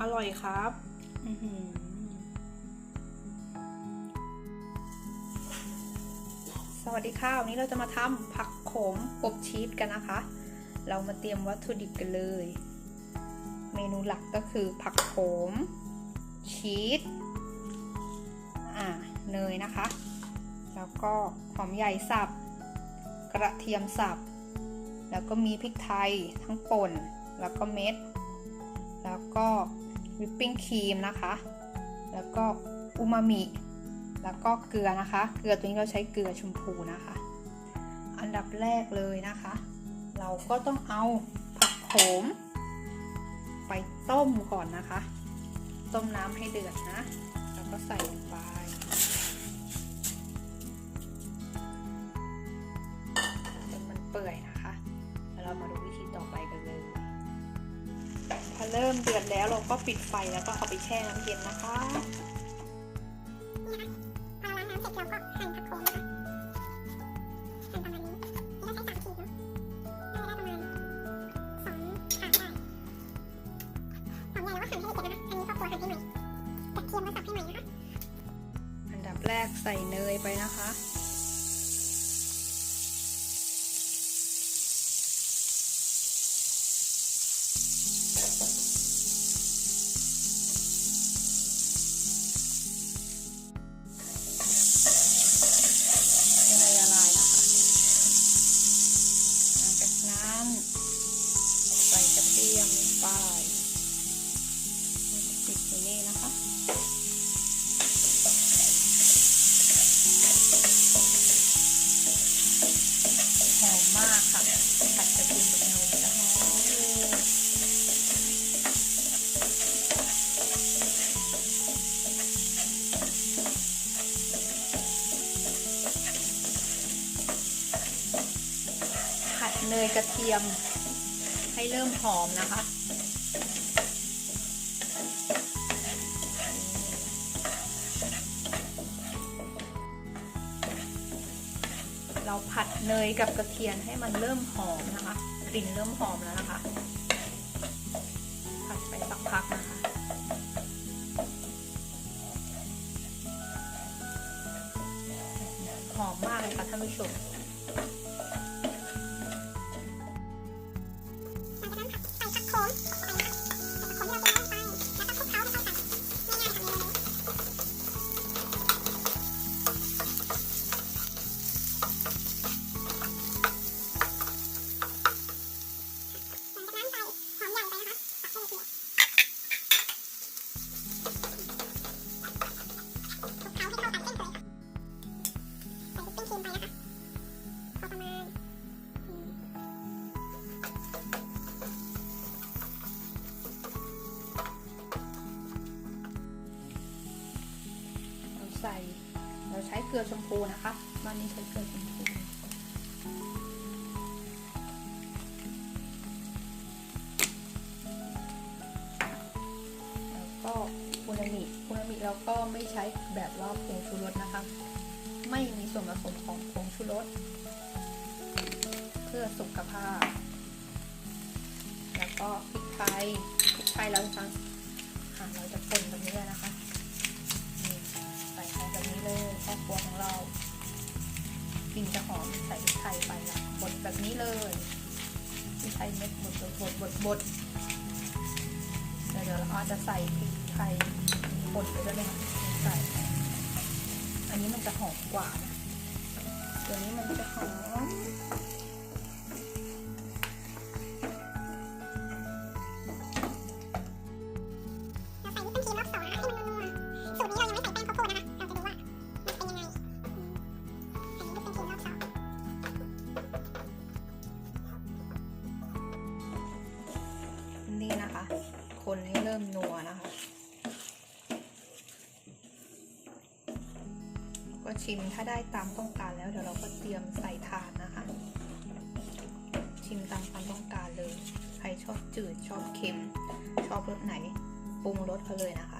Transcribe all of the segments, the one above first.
อร่อยครับสวัสดีค่ะ วันนี้เราจะมาทำผักโขมอบชีสกันนะคะ เรามาเตรียมวัตถุดิบกันเลย เมนูหลักก็คือผักโขม ชีสอ่าเนยนะคะ แล้วก็หอมใหญ่สับ กระเทียมสับ แล้วก็มีพริกไทยทั้งป่น แล้วก็เม็ด แล้วก็ วิปปิ้งครีมนะคะ แล้วก็อูมามิ แล้วก็เกลือนะคะ เกลือตัวนี้เราใช้เกลือชมพูนะคะ อันดับแรกเลยนะคะ เราก็ต้องเอาผักโขม ไปต้มก่อนนะคะ ต้มน้ำให้เดือดนะ แล้วก็ใส่ลงไป เริ่มเดือดแล้วเราก็ปิดไฟแล้วก็เอาไปแช่น้ำเย็นนะคะพอล้างน้ำเสร็จเรา ใส่กระเทียมลงไปติดอยู่นี่นะคะ หอมมากค่ะ ผัดกระเทียมกับนมจะหอมเลยผัดเนย กระเทียม ให้เริ่มหอมนะคะ เราผัดเนยกับกระเทียมให้มันเริ่มหอมนะคะ กลิ่นเริ่มหอมแล้วนะคะ ผัดไปสักพักนะคะหอมมากเลยค่ะท่านผู้ชม เกลือชมพูนะคะวันนี้ใช้เกลือชมพูแล้วก็อูนามิอูนามิเราก็ไม่ใช้แบบว่าผงชูรสนะคะ ไม่มีส่วนผสมของผงชูรสเพื่อสุขภาพ แล้วก็พริกไทยพริกไทยเราจะหั่นเราจะป่นแบบนี้เลยนะคะ ครอบครัวของเรากลิ่นจะหอมใส่พริกไทยไปละบดแบบนี้เลยพริกไทยเม็ดบดบดบดบดบดเดี๋ยวเราอาจจะใส่พริกไทยป่นไปด้วยนะคะใส่อันนี้มันจะหอมกว่านะตัวนี้มันจะหอม คนให้เริ่มนัวนะคะ ก็ชิมถ้าได้ตามต้องการแล้วเดี๋ยวเราก็เตรียมใส่ถาดนะคะ ชิมตามความต้องการเลย ใครชอบจืดชอบเค็ม ชอบรสไหนปรุงรสเขาเลยนะคะ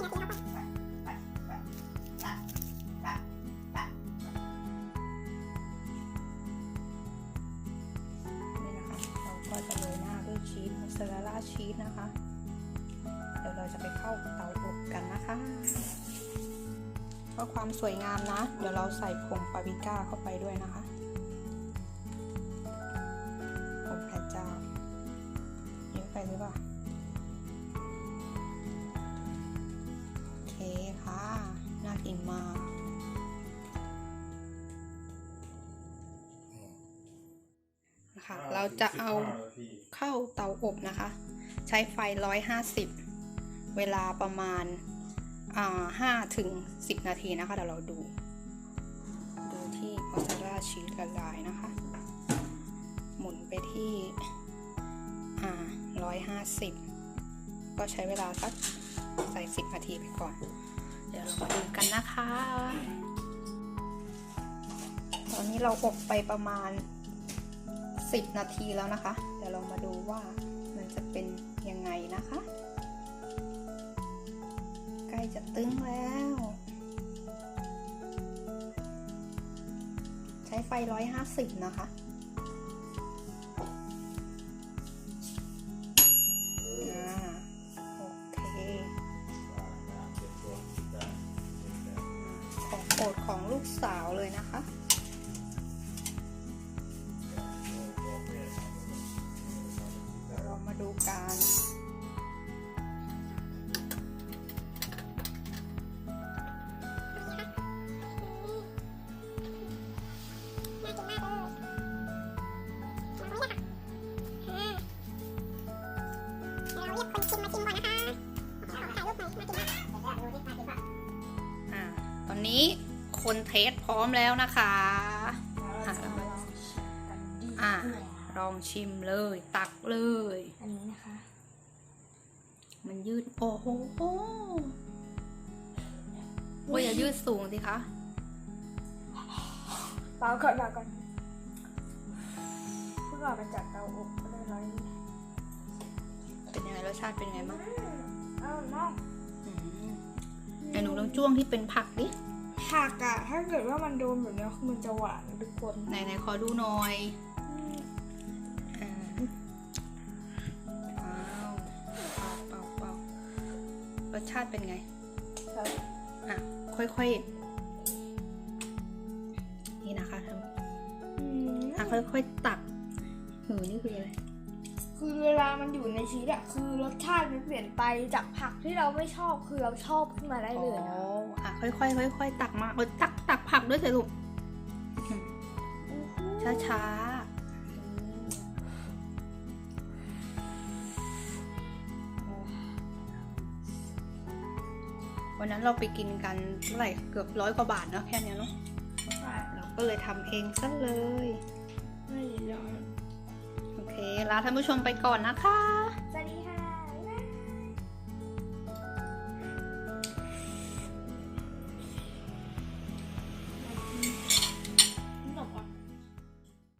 เนี่ยนะคะเราก็จะโรยหน้าด้วยชีส มอสซาเรลล่าชีสนะคะ เดี๋ยวเราจะไปเข้าเตาอบกันนะคะเพื่อความสวยงามนะ เดี๋ยวเราใส่ผงปาปริก้าเข้าไปด้วยนะคะ คะเราจะเอาเข้าเตาอบนะคะ ใช้ไฟ 150 เวลาประมาณอ่า5ถึง 10 นาทีนะคะ เดี๋ยวเราดู ดูที่มอสซาเรลล่าชีสละลายนะคะ หมุนไปที่อ่า150 ก็ใช้เวลาสักใส่ 10 นาทีไปก่อน เดี๋ยวเรามาดูกันนะคะ ตอนนี้เราอบไปประมาณ 10 นาทีแล้วนะคะ เดี๋ยวเรามาดูว่ามันจะเป็นยังไงนะคะ ใกล้จะตึงแล้ว ใช้ไฟ 150 นะคะากอ่าตอนนี้คนเทสพร้อมแล้วนะคะอะเรามาอ่าลองชิมเลย ตักเลย อันนี้นะคะ มัน ยืด โอ้โหโอ้ยอย่ายืดสูงสิคะเปล่าก่อนเปล่าก่อนเพิ่งออกมาจากเตาอบก็เลยร้อยเป็นยังไงรสชาติเป็นยังไงบ้างเอ้าวน้องอืมเดี๋ยวหนูลองจ้วงที่เป็นผักดิผักอะถ้าเกิดว่ามันโดนแบบนี้คือมันจะหวานทุกคนไหนไหนขอดูหน่อย ชาติเป็นไงครับอะค่อยๆ นี่นะคะทำอืมอะค่อยๆตักหือนี่คืออะไร คือเวลามันอยู่ในชีสอะคือรสชาติมันเปลี่ยนไปจากผักที่เราไม่ชอบคือเราชอบขึ้นมาได้เลยนะอ๋ออะค่อยๆค่อยๆตักมาเออตักตักผักด้วยสิลูกช้าๆ วันนั้นเราไปกินกันเท่าไหร่เกือบร้อยกว่าบาทเนาะแค่เนี้ยเนาะใช่เราก็เลยทำเองซะเลยไม่ยอมโอเคลาท่านผู้ชมไปก่อนนะคะ